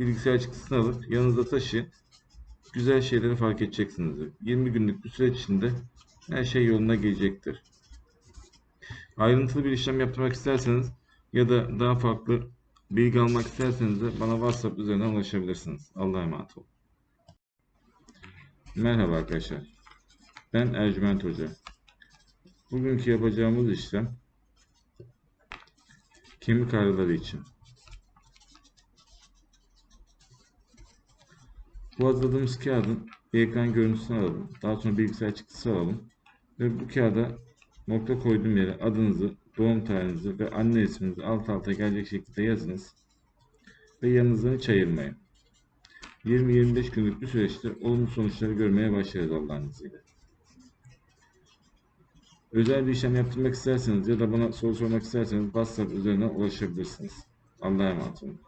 bilgisayar çıktısını alıp yanınızda taşıyın. Güzel şeyleri fark edeceksiniz. 20 günlük bir süreç içinde her şey yoluna gelecektir. Ayrıntılı bir işlem yaptırmak isterseniz ya da daha farklı bilgi almak isterseniz de bana WhatsApp üzerinden ulaşabilirsiniz. Allah'a emanet olun. Merhaba arkadaşlar. Ben Ercüment Hoca. Bugünkü yapacağımız işlem kemik ağrıları için. Bu hazırladığımız kağıdın ekran görüntüsünü alalım. Daha sonra bilgisayar çıktısı alalım. Ve bu kağıda nokta koyduğum yere adınızı, doğum tarihinizi ve anne isminizi alt alta gelecek şekilde yazınız. Ve yanınızdan hiç ayırmayın. 20-25 günlük bir süreçte olumlu sonuçları görmeye başlarız Allah'ın izniyle. Özel bir işlem yaptırmak isterseniz ya da bana soru sormak isterseniz WhatsApp üzerinden ulaşabilirsiniz. Allah'a emanet olun.